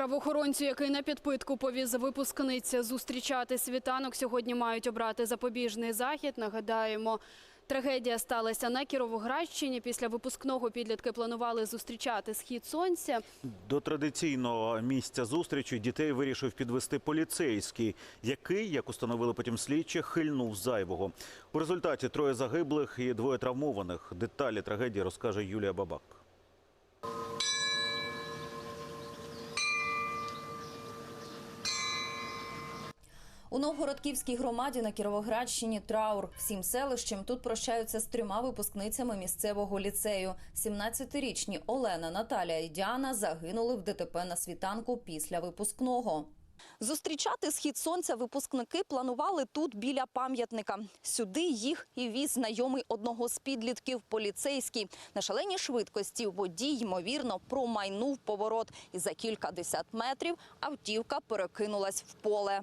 Правоохоронцю, який на підпитку повіз випускниця зустрічати світанок, сьогодні мають обрати запобіжний захід. Нагадаємо, трагедія сталася на Кіровоградщині. Після випускного підлітки планували зустрічати схід сонця. До традиційного місця зустрічі дітей вирішив підвести поліцейський, який, як установили потім слідчі, хильнув зайвого. У результаті троє загиблих і двоє травмованих. Деталі трагедії розкаже Юлія Бабак. У Новгородківській громаді на Кіровоградщині траур. Всім селищем тут прощаються з трьома випускницями місцевого ліцею. 17-річні Олена, Наталя і Діана загинули в ДТП на світанку після випускного. Зустрічати схід сонця випускники планували тут біля пам'ятника. Сюди їх і віз знайомий одного з підлітків поліцейський. На шаленій швидкості водій, ймовірно, промайнув поворот. І за кількадесят метрів автівка перекинулась в поле.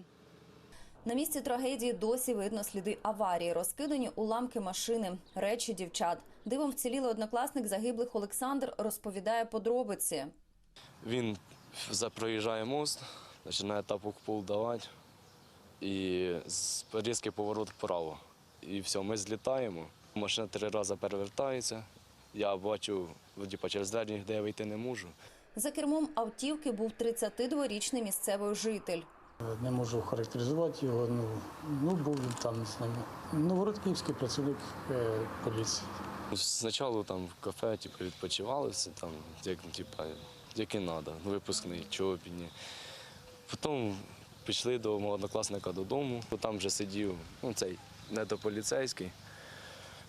На місці трагедії досі видно сліди аварії, розкидані уламки машини, речі дівчат. Дивом вцілілий однокласник загиблих Олександр розповідає подробиці. Він за- проїжджає мост, починає тапок пол давати і різкий поворот вправо. І все, ми злітаємо. Машина три рази перевертається. Я бачу, типу, через двері, де я вийти не можу. За кермом автівки був 32-річний місцевий житель. Не можу характеризувати його. Ну, ну був він там з нами. Новгородківський працівник е, поліції. Ну, Спочатку там в кафе типу, відпочивали все там, як, ну, типу, як і треба, випускний, чопіні. Потім пішли до мого однокласника додому, бо там вже сидів ну, цей недополіцейський.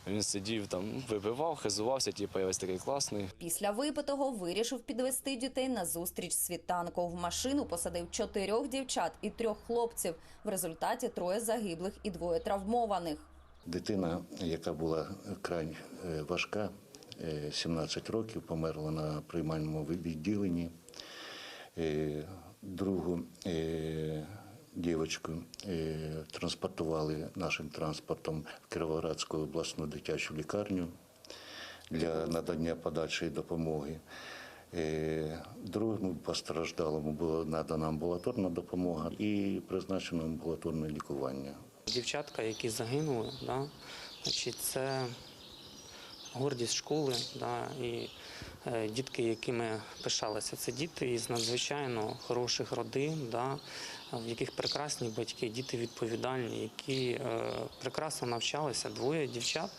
Він сидів там, випивав, хизувався, типу, я ось такий класний. Після випитого вирішив підвести дітей на зустріч світанку. В машину посадив чотирьох дівчат і трьох хлопців. В результаті троє загиблих і двоє травмованих. Дитина, яка була край е, важка, е, 17 років, померла на приймальному відділенні. Е, Другу е, дівчинку е, транспортували нашим транспортом в Кіровоградську обласну дитячу лікарню для надання подальшої допомоги. Е, Другому постраждалому була надана амбулаторна допомога і призначено амбулаторне лікування. Дівчатка, які загинули, да, значить, це гордість школи, да, і дітки, якими пишалися. Це діти із надзвичайно хороших родин, да, в яких прекрасні батьки, діти відповідальні, які е, прекрасно навчалися. Двоє дівчат.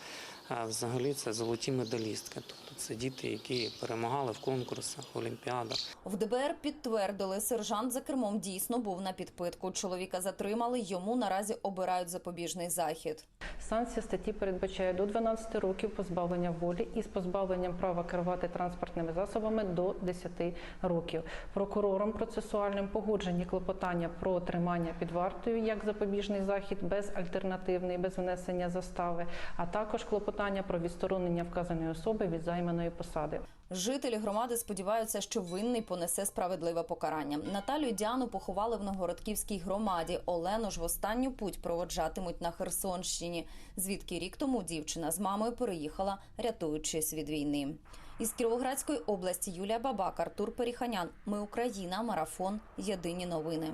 е, Взагалі це золоті медалістки. Тобто це діти, які перемагали в конкурсах, олімпіадах. В ДБР підтвердили, сержант за кермом дійсно був на підпитку. Чоловіка затримали, йому наразі обирають запобіжний захід. Санкція статті передбачає до 12 років позбавлення волі із позбавленням права керувати транспортними засобами до 10 років. Прокурором процесуальним погоджені клопотання про тримання під вартою як запобіжний захід безальтернативний, без внесення застави, а також клопотання про відсторонення вказаної особи від займаної посади. Жителі громади сподіваються, що винний понесе справедливе покарання. Наталю Діану поховали в Новгородківській громаді. Олену ж в останню путь проводжатимуть на Херсонщині, звідки рік тому дівчина з мамою переїхала, рятуючись від війни. Із Кіровоградської області Юлія Бабак, Артур Періханян. Ми Україна. Марафон. Єдині новини.